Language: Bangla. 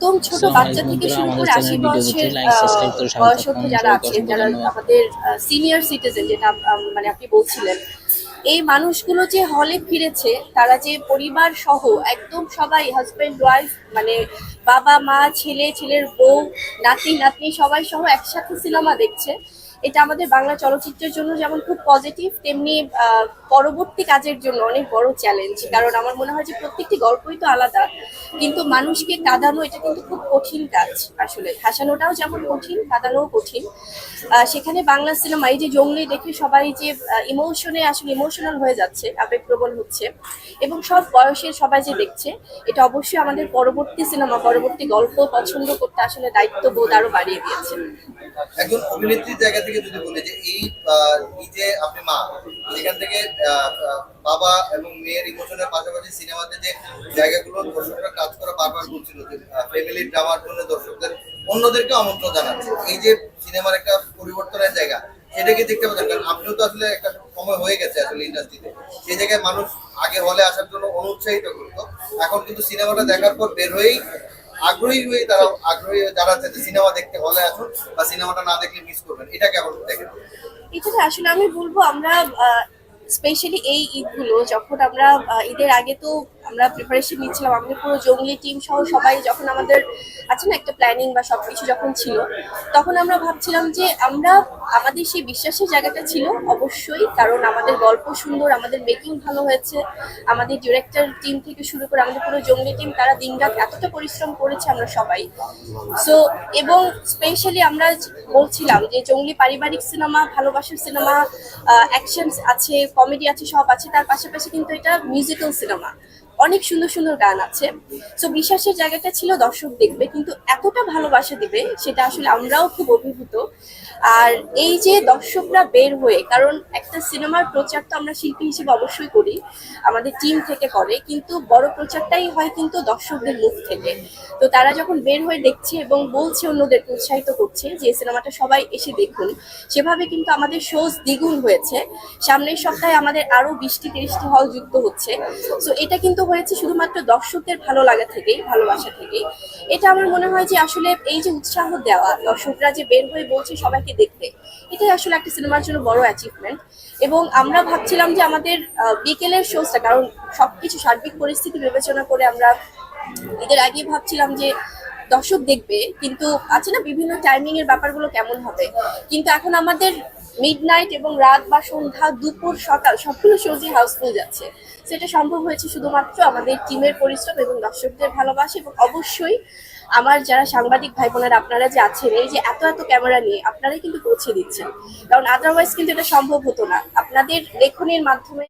একদম ছোট বাচ্চা থেকে শুরু করে আশি বছরের বয়সত্ব যারা আছেন যারা আমাদের সিনিয়র সিটিজেন যেটা মানে আপনি বলছিলেন এই মানুষগুলো যে হলে ফিরেছে তারা যে পরিবার সহ একদম সবাই হাজব্যান্ড ওয়াইফ মানে বাবা মা ছেলে ছেলের বউ নাতি নাতনি সবাই সহ একসাথে সিনেমা দেখছে এটা আমাদের বাংলা চলচ্চিত্রের জন্য যেমন খুব পজিটিভ তেমনি পরবর্তী কাজের জন্য অনেক বড় চ্যালেঞ্জ কারণ আমার মনে হয় যে প্রত্যেকটি গল্পই তো আলাদা, কিন্তু মানুষকে কাঁদানো এটা কিন্তু খুব কঠিন কাজ আসলে। হাসানোটাও যেমন কঠিন, কাঁদানোও কঠিন। সেখানে বাংলা সিনেমা এই যে জঙ্গলি দেখে সবাই যে ইমোশনে আসলে ইমোশনাল হয়ে যাচ্ছে, আবেগপ্রবণ হচ্ছে, এবং সব বয়সের সবাই যে দেখছে, এটা অবশ্যই আমাদের পরবর্তী সিনেমা পরবর্তী গল্প পছন্দ করতে আসলে দায়িত্ববোধ আরও বাড়িয়ে দিয়েছে। একজন অভিনেত্রীর জায়গা থেকে যদি বলি যে এই যে আপনি মা, সেখান থেকে বাবা এবং মেয়ের ইমোশনের পাশাপাশি সিনেমাতে যে জায়গাগুলো দর্শকরা কাজ করা বারবার যে ফ্যামিলি ড্রামার জন্য দর্শকদের অন্যদেরকে আমন্ত্রণ জানাচ্ছে। এই যে সিনেমার একটা পরিবর্তনের জায়গা সেটাকে দেখতে পাচ্ছেন? কারণ আপনিও তো আসলে একটা সময় হয়ে গেছে আসলে ইন্ডাস্ট্রিতে সেই জায়গায় মানুষ আগে হলে আসার জন্য অনুৎসাহিত করতো। এখন কিন্তু সিনেমাটা দেখার পর বের হয়েই আগ্রহী হয়ে তারা, আগ্রহী হয়ে দাঁড়াচ্ছে যে সিনেমা দেখতে হলে আসুন বা সিনেমাটা না দেখলে মিস করবেন, এটা কেমন দেখেন? এটা আসলে আমি বলব আমরা স্পেশালি এই ঈদগুলো, যখন আমরা ঈদের আগে তো আমরা প্রিপারেশন নিচ্ছিলাম। আমাদের পুরো জঙ্গলি টিম সহ সবাই যখন আমাদের আছে না একটা প্ল্যানিং বা সবকিছু যখন ছিল, তখন আমরা ভাবছিলাম যে আমরা আমাদের সেই বিশ্বাসের জায়গাটা ছিল অবশ্যই, কারণ আমাদের গল্প সুন্দর, আমাদের মেকিং ভালো হয়েছে, আমাদের ডিরেক্টর টিম থেকে শুরু করে আমাদের পুরো জঙ্গলি টিম তারা দিনরাত এতটা পরিশ্রম করেছে আমরা সবাই। সো এবং স্পেশালি আমরা বলছিলাম যে জঙ্গলি পারিবারিক সিনেমা ভালোবাসার সিনেমা অ্যাকশন আছে কমেডি আছে, সব আছে, তার পাশাপাশি কিন্তু এটা মিউজিক্যাল সিনেমা অনেক সুন্দর সুন্দর গান আছে। সো বিশ্বাসের জায়গাটা ছিল দর্শক দেখবে, কিন্তু এতটা ভালোবাসা দিবে, সেটা আসলে আমরাও খুব অভিভূত। আর এই যে দর্শকরা বের হয়ে, কারণ একটা সিনেমার প্রচার তো আমরা শিল্পী হিসেবে অবশ্যই করি, আমাদের টিম থেকে করে, কিন্তু বড় প্রচারটাই হয় কিন্তু দর্শকদের মুখ থেকে। তো তারা যখন বের হয়ে দেখছে এবং বলছে অন্যদেরকে উৎসাহিত করছে যে সিনেমাটা সবাই এসে দেখুন। সেভাবে কিন্তু আমাদের শোজ দ্বিগুণ হয়েছে। সামনের সপ্তাহে আমাদের আরও বিশটি তিরিশটি হল যুক্ত হচ্ছে। তো এটা কিন্তু হয়েছে শুধুমাত্র দর্শকদের ভালো লাগা থেকেই, ভালোবাসা থেকেই। এটা আমার মনে হয় যে আসলে এই যে উৎসাহ দেওয়া, দর্শকরা যে বের হয়ে বলছে সবাইকে দেখতে, এটাই আসলে একটা সিনেমার জন্য বড় অ্যাচিভমেন্ট এবং আমরা ভাবছিলাম যে আমাদের বিকেলের শোজটা কারণ সবকিছু সার্বিক পরিস্থিতি বিবেচনা করে আমরা এদের আগে ভাবছিলাম যে দর্শক দেখবে, কিন্তু আছে না বিভিন্ন টাইমিং এর ব্যাপারগুলো কেমন হবে। কিন্তু এখন আমাদের মিড নাইট এবং রাত বা সন্ধ্যা, দুপুর, সকাল, সবগুলো শোজই হাউসফুল যাচ্ছে। সেটা সম্ভব হয়েছে শুধুমাত্র আমাদের টিমের পরিশ্রম এবং দর্শকদের ভালোবাসা এবং অবশ্যই আমার যারা সাংবাদিক ভাই বোনেরা, আপনারা যে আছেন, এই যে এত এত ক্যামেরা নিয়ে আপনারাই কিন্তু পৌঁছে দিচ্ছেন। কারণ আদারওয়াইজ কিন্তু এটা সম্ভব হতো না। আপনাদের লেখনের মাধ্যমে